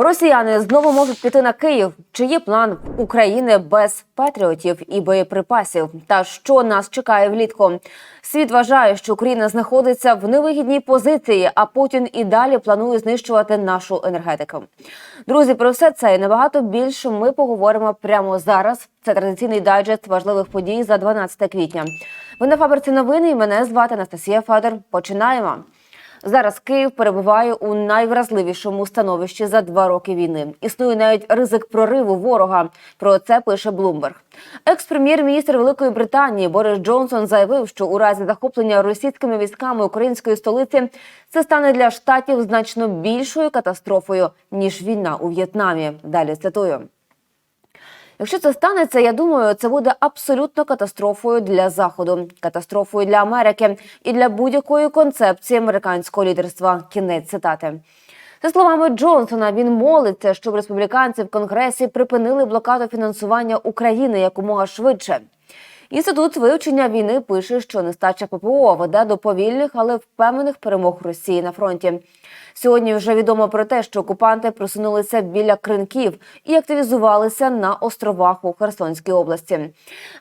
Росіяни знову можуть піти на Київ. Чи є план України без патріотів і боєприпасів? Та що нас чекає влітку? Світ вважає, що Україна знаходиться в невигідній позиції, а Путін і далі планує знищувати нашу енергетику. Друзі, про все це і набагато більше ми поговоримо прямо зараз. Це традиційний дайджест важливих подій за 12 квітня. Ви на фабриці новини і мене звати Анастасія Федор. Починаємо. Зараз Київ перебуває у найвразливішому становищі за два роки війни. Існує навіть ризик прориву ворога. Про це пише Блумберг. Екс-прем'єр-міністр Великої Британії Борис Джонсон заявив, що у разі захоплення російськими військами української столиці це стане для штатів значно більшою катастрофою ніж війна у В'єтнамі. Далі цитую. Якщо це станеться, я думаю, це буде абсолютно катастрофою для заходу, катастрофою для Америки і для будь-якої концепції американського лідерства. Кінець цитати. За словами Джонсона, він молиться, щоб республіканці в конгресі припинили блокаду фінансування України якомога швидше. Інститут вивчення війни пише, що нестача ППО веде до повільних, але впевнених перемог Росії на фронті. Сьогодні вже відомо про те, що окупанти просунулися біля кринків і активізувалися на островах у Херсонській області.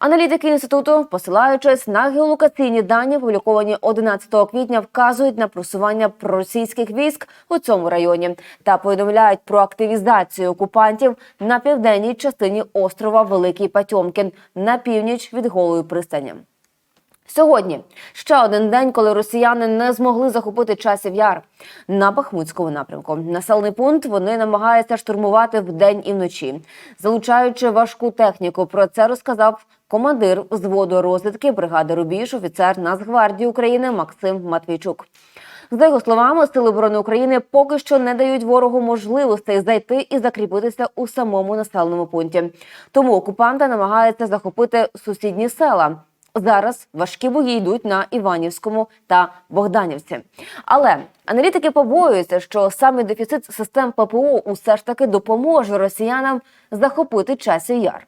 Аналітики інституту, посилаючись на геолокаційні дані, опубліковані 11 квітня, вказують на просування проросійських військ у цьому районі та повідомляють про активізацію окупантів на південній частині острова Великий Патьомкін на північ від голої пристані. Сьогодні ще один день, коли росіяни не змогли захопити часів яр на Бахмутському напрямку. Населений пункт вони намагаються штурмувати вдень і вночі, залучаючи важку техніку. Про це розказав командир взводу розвідки бригади Рубіж, офіцер Нацгвардії України Максим Матвійчук. За його словами, сили оборони України поки що не дають ворогу можливостей зайти і закріпитися у самому населеному пункті. Тому окупанти намагаються захопити сусідні села. Зараз важкі бої йдуть на Іванівському та Богданівці. Але аналітики побоюються, що саме дефіцит систем ППО усе ж таки допоможе росіянам захопити часів яр.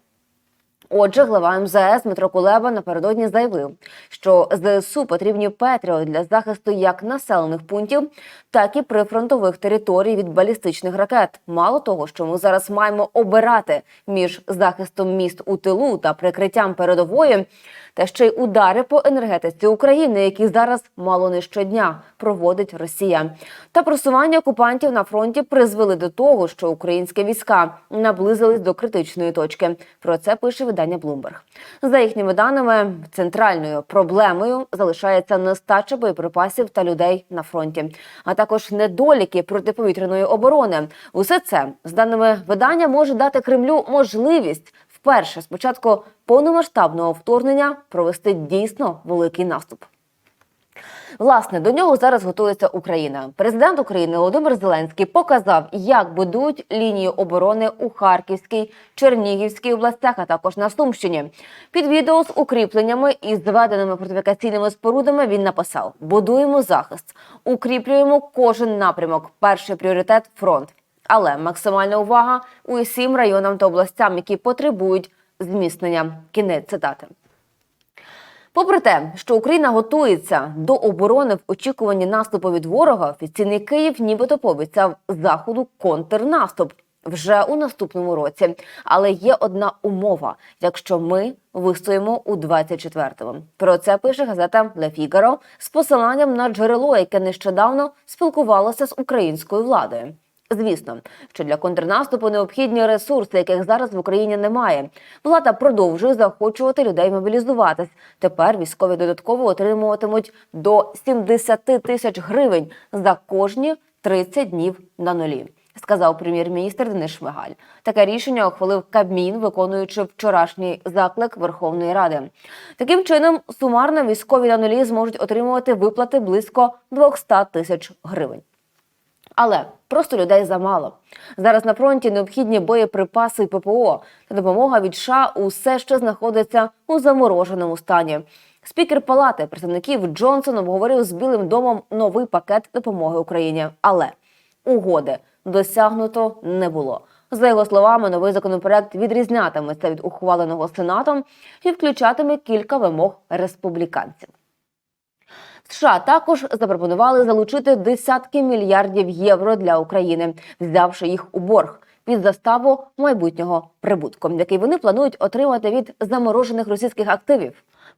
Отже, глава МЗС Дмитро Кулеба напередодні заявив, що ЗСУ потрібні Петріо для захисту як населених пунктів, так і прифронтових територій від балістичних ракет. Мало того, що ми зараз маємо обирати між захистом міст у тилу та прикриттям передової, та ще й удари по енергетиці України, які зараз мало не щодня проводить Росія. Та просування окупантів на фронті призвели до того, що українські війська наблизились до критичної точки. Про це пише видання Bloomberg. За їхніми даними, центральною проблемою залишається нестача боєприпасів та людей на фронті, а також недоліки протиповітряної оборони. Усе це з даними видання може дати Кремлю можливість вперше спочатку повномасштабного вторгнення провести дійсно великий наступ. Власне, до нього зараз готується Україна. Президент України Володимир Зеленський показав, як будують лінію оборони у Харківській, Чернігівській областях, а також на Сумщині. Під відео з укріпленнями і зведеними фортифікаційними спорудами він написав: будуємо захист, укріплюємо кожен напрямок. Перший пріоритет фронт. Але максимальна увага усім районам та областям, які потребують зміцнення. Кінець цитати. Попри те, що Україна готується до оборони в очікуванні наступу від ворога, офіційний Київ нібито пообіцяв заходу контрнаступ вже у наступному році. Але є одна умова: якщо ми вистоїмо у 24-му. Про це пише газета Le Figaro з посиланням на джерело, яке нещодавно спілкувалося з українською владою. Звісно, що для контрнаступу необхідні ресурси, яких зараз в Україні немає. Влада продовжує заохочувати людей мобілізуватись. Тепер військові додатково отримуватимуть до 70 тисяч гривень за кожні 30 днів на нулі. Сказав прем'єр-міністр Денис Шмигаль. Таке рішення ухвалив Кабмін, виконуючи вчорашній заклик Верховної Ради. Таким чином, сумарно військові на нулі зможуть отримувати виплати близько 200 тисяч гривень. Але просто людей замало. Зараз на фронті необхідні боєприпаси і ППО та допомога від США усе ще знаходиться у замороженому стані. Спікер Палати представників Джонсон обговорив з Білим домом новий пакет допомоги Україні. Але угоди досягнуто не було. За його словами, новий законопроект відрізнятиметься від ухваленого сенатом і включатиме кілька вимог республіканців. США також запропонували залучити десятки мільярдів євро для України, взявши їх у борг під заставу майбутнього прибутку, який вони планують отримати від заморожених російських активів.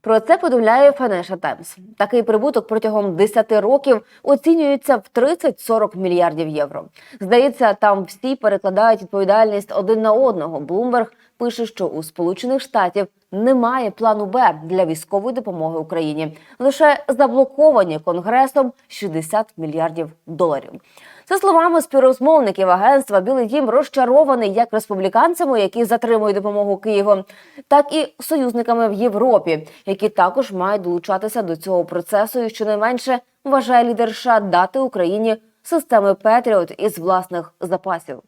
Про це повідомляє Financial Times. Такий прибуток протягом 10 років оцінюється в 30-40 мільярдів євро. Здається, там всі перекладають відповідальність один на одного. Bloomberg пише, що у Сполучених Штатів немає плану Б для військової допомоги Україні. Лише заблоковані конгресом 60 мільярдів доларів. За словами співрозмовників агентства, Білий Дім розчарований як республіканцями, які затримують допомогу Києву, так і союзниками в Європі, які також мають долучатися до цього процесу. І щонайменше вважає лідер США дати Україні системи Петріот із власних запасів.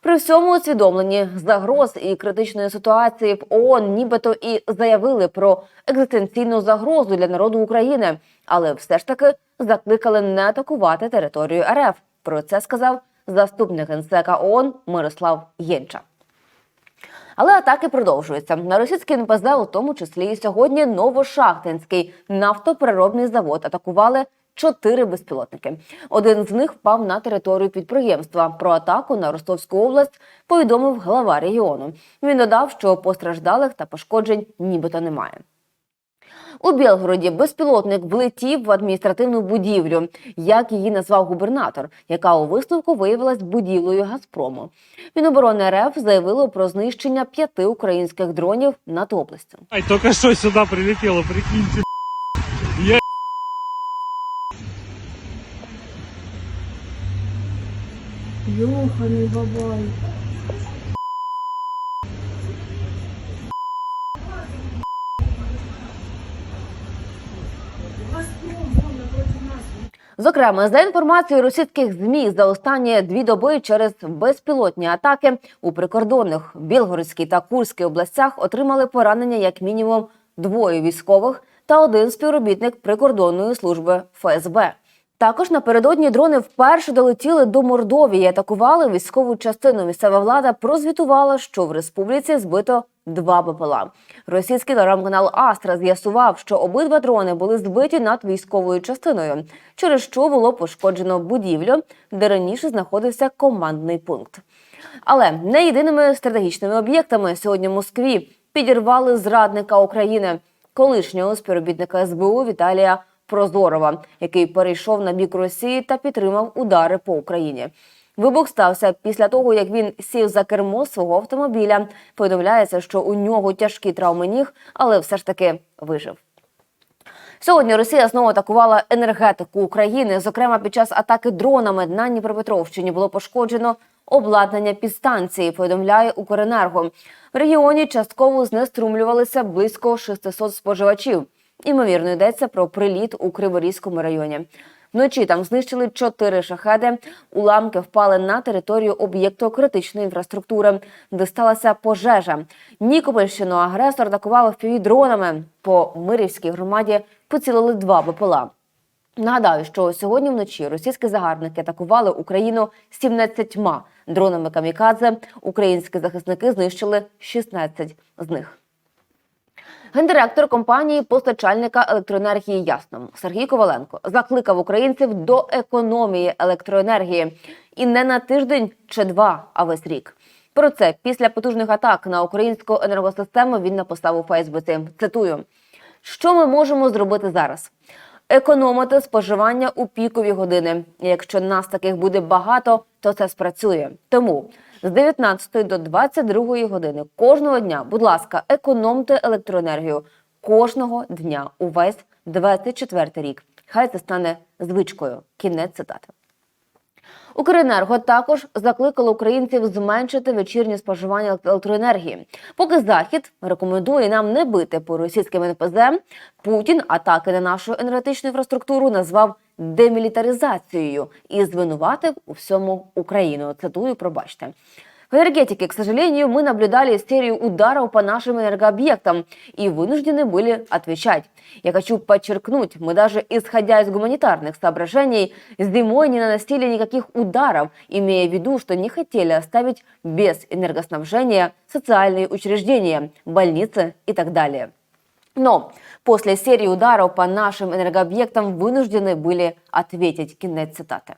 При всьому усвідомленні загроз і критичної ситуації в ООН нібито і заявили про екзистенційну загрозу для народу України, але все ж таки закликали не атакувати територію РФ. Про це сказав заступник генсека ООН Мирослав Єнча. Але атаки продовжуються. На російський НПЗ, у тому числі і сьогодні, Новошахтинський нафтопереробний завод атакували чотири безпілотники. Один з них впав на територію підприємства. Про атаку на Ростовську область повідомив глава регіону. Він додав, що постраждалих та пошкоджень нібито немає. У Білгороді безпілотник влетів в адміністративну будівлю, як її назвав губернатор, яка у висновку виявилась будівлею Газпрому. Міноборони РФ заявило про знищення п'яти українських дронів над областю. Ай, только что сюда прилетело, прикиньте. Я Ёханый бабай. Зокрема, за інформацією російських змі за останні дві доби через безпілотні атаки у прикордонних Білгородській та Курській областях отримали поранення як мінімум двоє військових та один співробітник прикордонної служби ФСБ. Також напередодні дрони вперше долетіли до Мордовії, атакували військову частину. Місцева влада прозвітувала, що в республіці збито два БПЛА. Російський телеграм-канал Астра з'ясував, що обидва дрони були збиті над військовою частиною, через що було пошкоджено будівлю, де раніше знаходився командний пункт. Але не єдиними стратегічними об'єктами сьогодні в Москві підірвали зрадника України, колишнього співробітника СБУ Віталія Прозорова, який перейшов на бік Росії та підтримав удари по Україні. Вибух стався після того, як він сів за кермо свого автомобіля. Повідомляється, що у нього тяжкі травми ніг, але все ж таки вижив. Сьогодні Росія знову атакувала енергетику України. Зокрема, під час атаки дронами на Дніпропетровщині було пошкоджено обладнання підстанції. Повідомляє Укренерго. В регіоні частково знеструмлювалися близько 600 споживачів. Імовірно, йдеться про приліт у Криворізькому районі. Вночі там знищили чотири шахеди. Уламки впали на територію об'єкту критичної інфраструктури, де сталася пожежа. Нікопольщину агресор атакував дронами. По Мирівській громаді поцілили два БПЛА. Нагадаю, що сьогодні вночі російські загарбники атакували Україну 17 дронами камікадзе. Українські захисники знищили 16 з них. Гендиректор компанії постачальника електроенергії Ясно Сергій Коваленко закликав українців до економії електроенергії і не на тиждень чи два, а весь рік. Про це після потужних атак на українську енергосистему він написав у Фейсбуці. Цитую: що ми можемо зробити зараз? Економити споживання у пікові години. Якщо нас таких буде багато, то це спрацює. Тому з 19 до 22 години кожного дня, будь ласка, економте електроенергію кожного дня увесь 24 рік. Хай це стане звичкою. Кінець цитати. Укренерго також закликало українців зменшити вечірнє споживання електроенергії. Поки захід рекомендує нам не бити по російським НПЗ, Путін атаки на нашу енергетичну інфраструктуру назвав демілітаризацією і звинуватив у всьому Україну. Цитую, пробачте. В энергетике, к сожалению, мы наблюдали серию ударов по нашим энергообъектам и вынуждены были отвечать. Я хочу подчеркнуть, мы даже исходя из гуманитарных соображений зимой не наносили никаких ударов, имея в виду, что не хотели оставить без энергоснабжения социальные учреждения, больницы и так далее. Но после серии ударов по нашим энергообъектам вынуждены были ответить. Кінець цитати.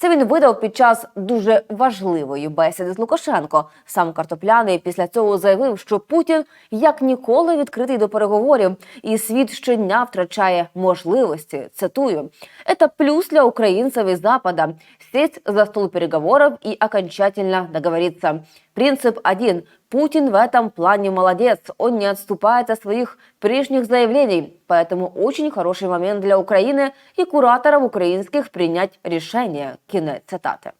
Це він видав під час дуже важливої бесіди з Лукашенко. Сам картопляний після цього заявив, що Путін як ніколи відкритий до переговорів, і світ щодня втрачає можливості. Цитую: «Это плюс для українців і Запада сесть за стол переговорів і окончательно договориться. Принцип один. Путин в этом плане молодец. Он не отступает от своих прежних заявлений. Поэтому очень хороший момент для Украины и кураторов украинских принять решение. Кінець цитати.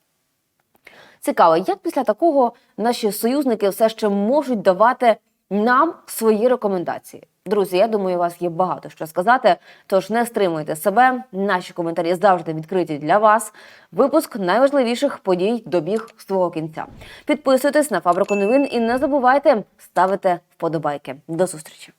Цікаво, як після такого наші союзники все ще можуть давати нам свої рекомендації. Друзі, я думаю, у вас є багато що сказати. Тож не стримуйте себе. Наші коментарі завжди відкриті для вас. Випуск найважливіших подій добіг свого кінця. Підписуйтесь на фабрику новин і не забувайте ставити вподобайки. До зустрічі.